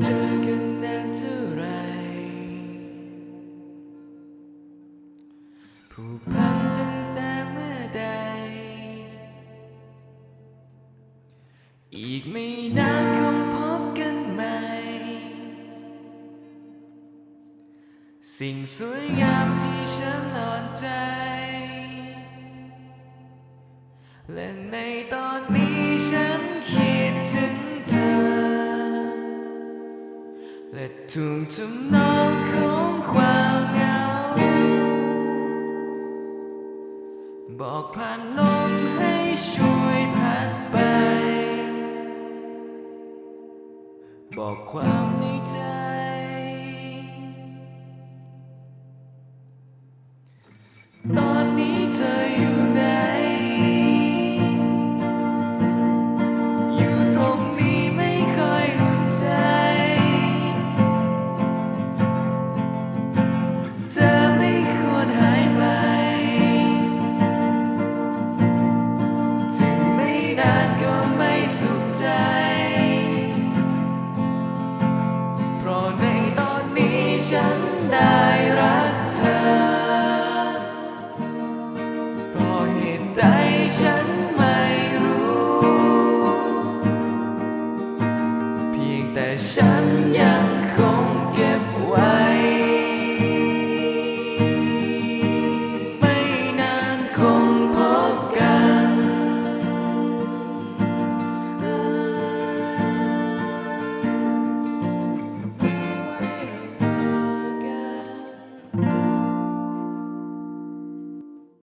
เจอกันนานเท่าไรผูกพันตั้งแต่เมื่อใด อีกไม่นานคงพบกันใหม่ สิ่งสวยงามที่ฉันอ่อนใจ และใน และทุกทำนองของความเหงา บอกผ่านลมให้ช่วยพัดไป บอกความในใจ ตอนนี้เธออยู่ไหน inside.